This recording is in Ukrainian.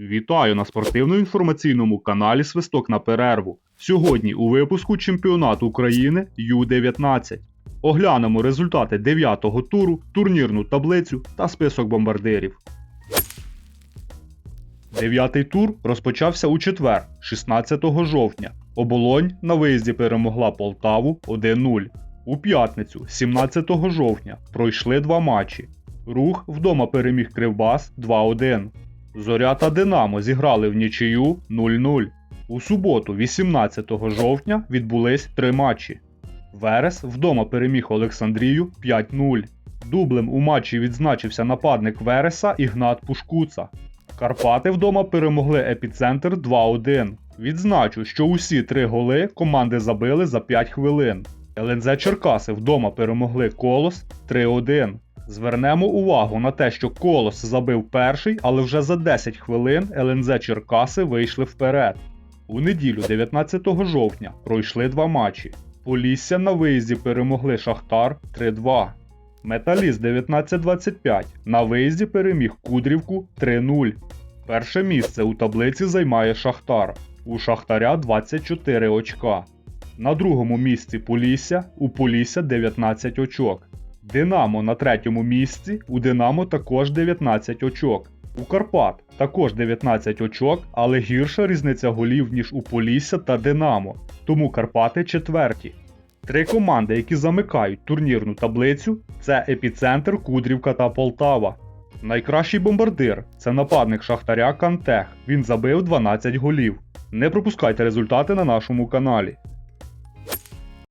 Вітаю на спортивно-інформаційному каналі Свисток на перерву. Сьогодні у випуску чемпіонату України Ю-19. Оглянемо результати 9-го туру, турнірну таблицю та список бомбардирів. Дев'ятий тур розпочався у четвер, 16 жовтня. Оболонь на виїзді перемогла Полтаву 1-0. У п'ятницю, 17 жовтня, пройшли два матчі. Рух вдома переміг Кривбас 2-1. Зоря та Динамо зіграли в нічию 0-0. У суботу, 18 жовтня, відбулись три матчі. Верес вдома переміг Олександрію 5-0. Дублем у матчі відзначився нападник Вереса Ігнат Пушкуца. Карпати вдома перемогли епіцентр 2-1. Відзначу, що усі три голи команди забили за 5 хвилин. ЛНЗ Черкаси вдома перемогли Колос 3-1. Звернемо увагу на те, що Колос забив перший, але вже за 10 хвилин ЛНЗ Черкаси вийшли вперед. У неділю, 19 жовтня, пройшли два матчі. Полісся на виїзді перемогли Шахтар 3-2. Металіст 19-25 на виїзді переміг Кудрівку 3-0. Перше місце у таблиці займає Шахтар. У Шахтаря 24 очка. На другому місці Полісся, у Полісся 19 очок. Динамо на третьому місці, у Динамо також 19 очок. У Карпат також 19 очок, але гірша різниця голів, ніж у Полісся та Динамо. Тому Карпати четверті. Три команди, які замикають турнірну таблицю, це Епіцентр, Кудрівка та Полтава. Найкращий бомбардир це нападник Шахтаря Кантех. Він забив 12 голів. Не пропускайте результати на нашому каналі.